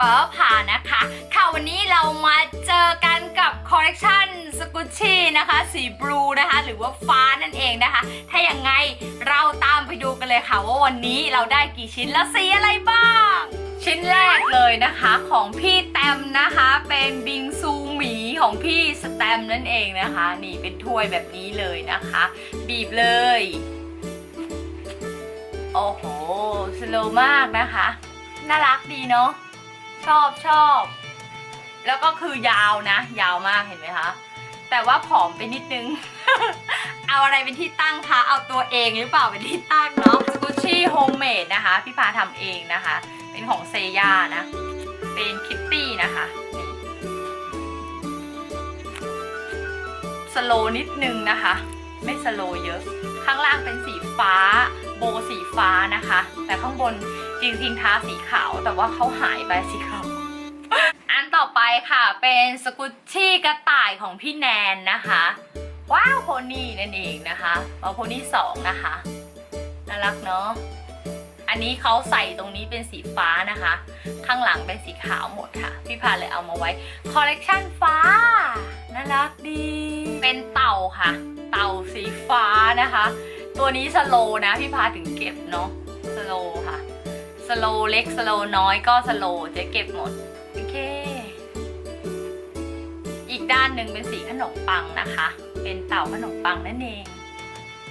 ปาผ่านะคะ ค่ะวันนี้เรามาเจอกันกับคอลเลกชันสกุชชี่นะคะ สีบลูนะคะ หรือว่าฟ้านั่นเองนะคะ ถ้าอย่างไงเราตามไปดูกันเลยค่ะ ว่าวันนี้เราได้กี่ชิ้นและสีอะไรบ้าง ชิ้นแรกเลยนะคะของพี่แตมนะคะเป็นบิงซูหมีของพี่สแตมนั่นเองนะคะ นี่เป็นถ้วยแบบนี้เลยนะคะ บีบเลยโอ้โห สโลมากนะคะ น่ารักดีเนาะ ชอบชอบ แล้วก็คือยาวนะ ยาวมากเห็นไหมคะ แต่ว่าผอมไปนิดนึง เอาอะไรเป็นที่ตั้งคะ เอาตัวเองหรือเปล่าเป็นที่ตั้งเนาะสกุชชี่โฮมเมดนะคะ พี่พาทำเองนะคะ เป็นของเซย่านะ เป็นคิตตี้นะคะนี่สโลนิดนึงนะคะ ไม่สโลเยอะ ข้างล่างเป็นสีฟ้า โบสีฟ้านะคะ แต่ข้างบนจริงๆทาสีขาวแต่ว่าเขาหายไปสีขาว ค่ะ เป็นสกุชชี่กระต่ายของพี่แนนนะคะ ว้าวโพนี่นั่นเองนะคะเอาโพนี่สองนะคะน่ารักเนาะอันนี้เขาใส่ตรงนี้เป็นสีฟ้านะคะ ข้างหลังเป็นสีขาวหมดค่ะ พี่พาเลยเอามาไว้คอลเลกชันฟ้าน่ารักดี เป็นเต่าค่ะ เต่าสีฟ้านะคะ ตัวนี้สโลนะพี่พาถึงเก็บเนาะสโลค่ะสโลเล็กสโลน้อยก็สโลจะเก็บหมดโอเค ด้านหนึ่งเป็นสีขนมปังนะคะ เป็นเต่าขนมปังนั่นเอง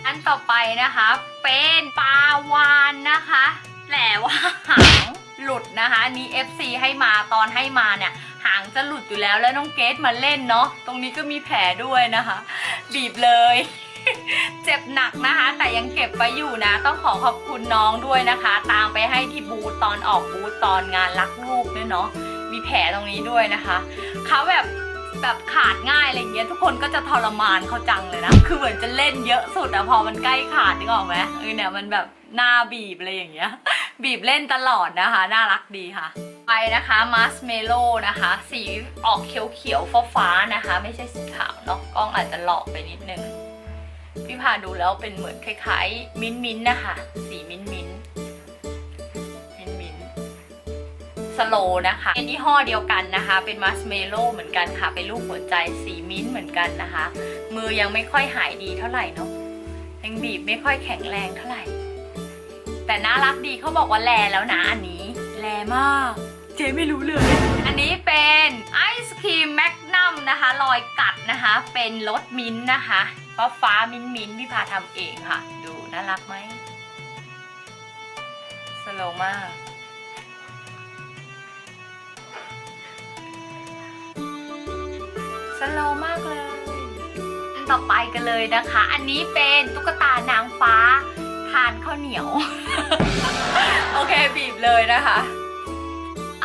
อันต่อไปนะคะ เป็นปลาวานนะคะแต่ว่าหางหลุดนะคะนนี้ FC ให้มาตอนให้มาเนี่ย หางจะหลุดอยู่แล้วแล้วน้องเกดมาเล่นเนาะตรงนี้ก็มีแผลด้วยนะคะ บีบเลย เจ็บหนักนะคะ แต่ยังเก็บไปอยู่นะ ต้องขอขอบคุณน้องด้วยนะคะ ตามไปให้ที่บูธตอนออกบูธตอนงานรักลูกด้วยเนาะมีแผลตรงนี้ด้วยนะคะเขาแบบ แบบขาดง่ายอะไรเงี้ยทุกคนก็จะทรมานเขาจังเลยนะ คือเหมือนจะเล่นเยอะสุดอะพอมันใกล้ขาดนึกออกไหมเออเนี่ยมันแบบหน้าบีบอะไรอย่างเงี้ย บีบเล่นตลอดนะคะ น่ารักดีค่ะ ไปนะคะมัสเมโลนะคะ สีออกเขียวๆฟ้าๆนะคะ ไม่ใช่สีขาวเนาะกล้องอาจจะหลอกไปนิดนึงพี่พาดูแล้วเป็นเหมือนคล้ายๆ มิ้นท์นะคะ สีมิ้นท์ สโลนะคะเป็นยี่ห้อเดียวกันนะคะ เป็นมัสเมโลเหมือนกันค่ะ เป็นรูปหัวใจสีมิ้นเหมือนกันนะคะ มือยังไม่ค่อยหายดีเท่าไหร่เนาะยังบีบไม่ค่อยแข็งแรงเท่าไหร่ แต่น่ารักดีเขาบอกว่าแลแล้วนะอันนี้ แลมาก เจ๊ไม่รู้เลย อันนี้เป็นไอศครีมแมกนัมนะคะรอยกัดนะคะ เป็นรสมิ้นนะคะฟ้าฟ้ามิ้นมิ้นพี่พาทำเองค่ะ ดูน่ารักไหมสโลมาก สโลมากเลยอันต่อไปกันเลยนะคะ อันนี้เป็นตุ๊กตานางฟ้าทานข้าวเหนียว โอเคบีบเลยนะคะ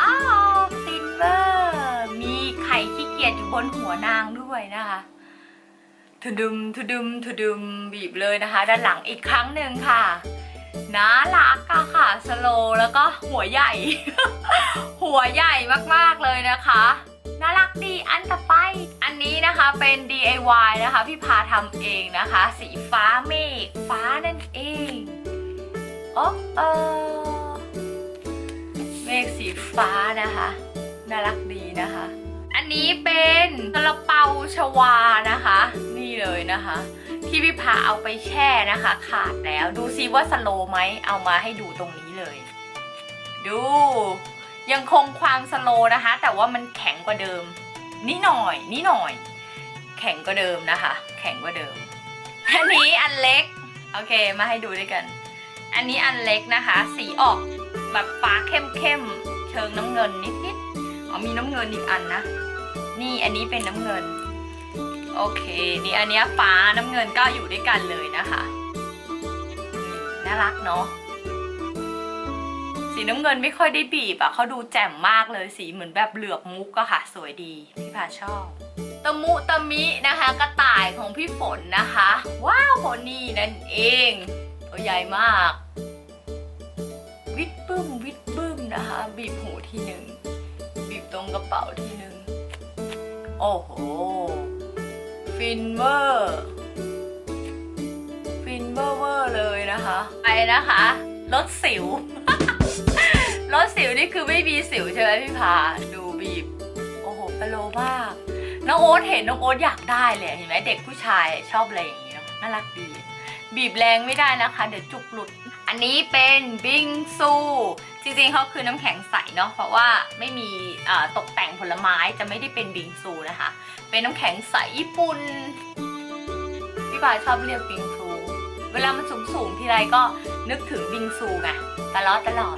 อ้าวซินเวอร์มีไข่ขี้เกียจอยู่บนหัวนางด้วยนะคะทุดุมทุดุมทุดุมบีบเลยนะคะ ด้านหลังอีกครั้งหนึ่งค่ะน่ารักอะค่ะสโลแล้วก็หัวใหญ่ หัวใหญ่มากๆเลยนะคะ น่ารักดีอันต่อไป อันนี้นะคะเป็น DIY นะคะ พี่พาทำเองนะคะ สีฟ้าเมฆฟ้านั่นเองโอ้เออเมฆสีฟ้านะคะน่ารักดีนะคะ อันนี้เป็นซาลาเปาชวานะคะ นี่เลยนะคะ ที่พี่พาเอาไปแช่นะคะ ขาดแล้วดูซิว่าสโลไหมเอามาให้ดูตรงนี้เลย ดู ยังคงความสโลนะคะ แต่ว่ามันแข็งกว่าเดิมนี่หน่อยนี่หน่อย แข็งกว่าเดิมนะคะ แข็งกว่าเดิม อันนี้อันเล็ก โอเคมาให้ดูด้วยกัน อันนี้อันเล็กนะคะ สีออกแบบฟ้าเข้มๆเชิงน้ำเงินนิดๆอ๋อมีน้ำเงินอีกอันนะ นี่อันนี้เป็นน้ำเงิน โอเค นี่อันเนี้ยฟ้าน้ำเงินก็อยู่ด้วยกันเลยนะคะน่ารักเนาะ สีน้ำเงินไม่ค่อยได้บีบอะเขาดูแจ่มมากเลยสีเหมือนแบบเหลือบมุกอะค่ะ สวยดีพี่พาชอบตะมุตะมินะคะ กระต่ายของพี่ฝนนะคะ ว้าวคนนี้นั่นเองตัวใหญ่มาก วิดบึ้มวิดบึ้มนะคะ บีบหูทีหนึ่งบีบตรงกระเป๋าทีหนึ่งโอ้โหฟินเวอร์ฟินเวอร์เวอร์เลยนะคะ ไปนะคะรถสิวร ลดสิวนี่คือไม่มีสิวใช่ไหมพี่พาดูบีบ โอ้โหสโลมาก น้องโอ๊ตเห็นน้องโอ๊ตอยากได้เลยเห็นไหมเด็กผู้ชายชอบอะไรอย่างนี้เนอะน่ารักดี บีบแรงไม่ได้นะคะ เดี๋ยวจุกหลุด อันนี้เป็นบิงซูจริงๆเขาคือน้ำแข็งใสเนาะเพราะว่าไม่มีตกแต่งผลไม้จะไม่ได้เป็นบิงซูนะคะ เป็นน้ำแข็งใสญี่ปุ่นพี่บายชอบเรียกบิงซู เวลามันสูงๆทีไรก็นึกถึงบิงซูไงตลอดตลอด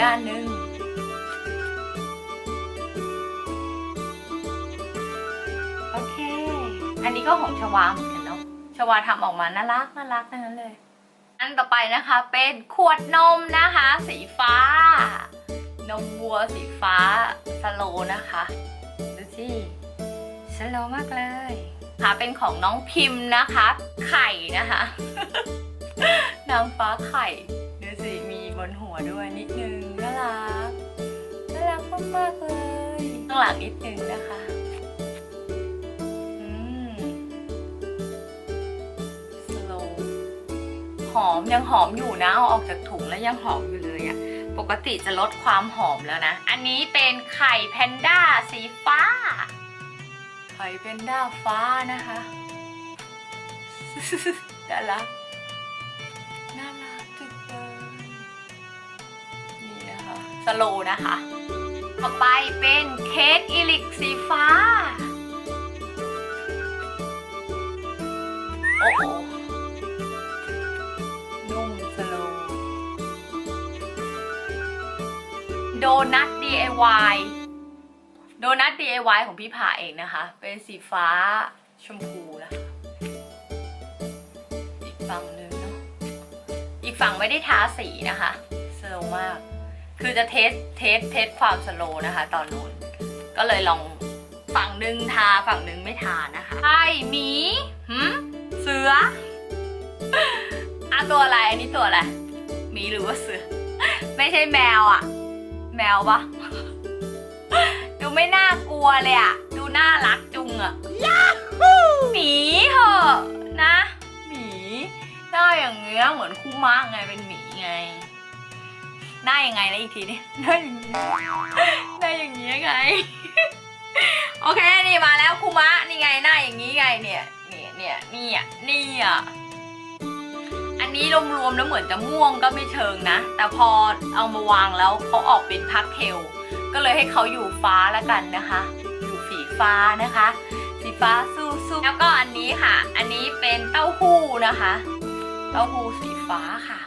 ด้านหนึ่งโอเค อันนี้ก็ของชวาเหมือนกันเนาะชวาทำออกมาน่ารักน่ารักทั้งนั้นเลย อันต่อไปนะคะเป็นขวดนมนะคะ สีฟ้า นมวัวสีฟ้าสโลนะคะดูสิสโลมากเลยค่ะเป็นของน้องพิมพ์นะคะ ไข่นะคะ นางฟ้าไข่ นหัวด้วยนิดนึงน่ารักน่ารักมากๆเลยข้างหลังนิดนึงนะคะสโลหอมยังหอมอยู่นะเอาออกจากถุงแล้วยังหอมอยู่เลยอะปกติจะลดความหอมแล้วนะ อันนี้เป็นไข่แพนด้าสีฟ้า ไข่แพนด้าฟ้านะคะ น่ารัก สโลนะคะ ต่อไปเป็นเค้กอีลิกสีฟ้า โอ้โหนุ่มสโลโดนัท DIY โดนัท DIY ของพี่ผาเองนะคะ เป็นสีฟ้าชมพูนะคะ อีกฝั่งหนึ่งเนาะ อีกฝั่งไม่ได้ทาสีนะคะสโลมาก คือจะเทสเทสเทสความสโลว์นะคะ ตอนนู้น ก็เลยลองฝั่งหนึ่งทาฝั่งหนึ่งไม่ทานะคะใช่หมีหืมเสืออะตัวอะไรอันนี้ตัวอะไรหมีหรือว่าเสือ ไม่ใช่แมวอะแมวปะดูไม่น่ากลัวเลยอะดูน่ารักจุงอะหมีเหอะนะหมีหน้าอย่างเงี้ยเหมือนคู่มากไงเป็นหมีไง หน้ายังไงนะอีกทีนี่หน้าอย่างนี้หน้าอย่างนี้ไง โอเคนี่มาแล้วคุมะนี่ไงหน้าอย่างนี้ไงเนี่ยเนี่ยเนี่ยนี่อะนี่อะอันนี้รวมๆแล้วเหมือนจะม่วงก็ไม่เชิงนะ แต่พอเอามาวางแล้วเขาออกเป็นพาสเทลก็เลยให้เขาอยู่ฟ้าแล้วกันนะคะ อยู่สีฟ้านะคะ สีฟ้าสู้ๆแล้วก็อันนี้ค่ะ อันนี้เป็นเต้าหู้นะคะ เต้าหู้สีฟ้าค่ะ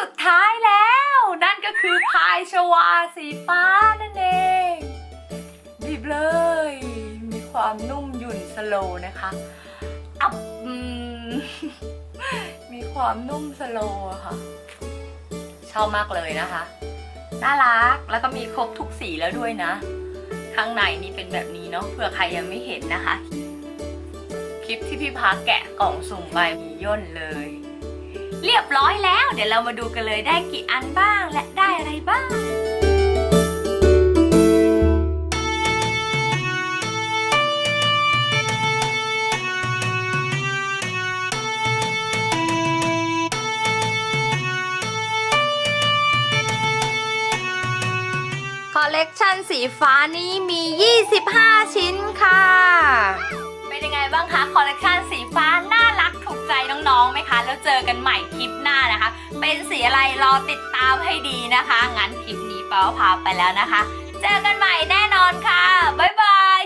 สุดท้ายแล้ว นั่นก็คือพายชวาสีฟ้านั่นเองบีบเลย มีความนุ่มหยุ่นสโลนะคะอับมีความนุ่มสโลค่ะ ชอบมากเลยนะคะ น่ารักแล้วก็มีครบทุกสีแล้วด้วยนะ ข้างในนี่เป็นแบบนี้เนาะเผื่อใครยังไม่เห็นนะคะ คลิปที่พี่พาแกะกล่องสุ่มใบมีย่นเลย เรียบร้อยแล้ว เดี๋ยวเรามาดูกันเลยได้กี่อันบ้างและได้อะไรบ้าง คอลเลกชันสีฟ้านี้มี 25 ชิ้นค่ะ เป็นยังไงบ้างคะ คอลเลกชันสีฟ้าน่ารัก ใจน้องๆไหมคะ แล้วเจอกันใหม่คลิปหน้านะคะ เป็นสีอะไรรอติดตามให้ดีนะคะ งั้นคลิปนี้เป้าพาไปแล้วนะคะ เจอกันใหม่แน่นอนค่ะ บ๊ายบาย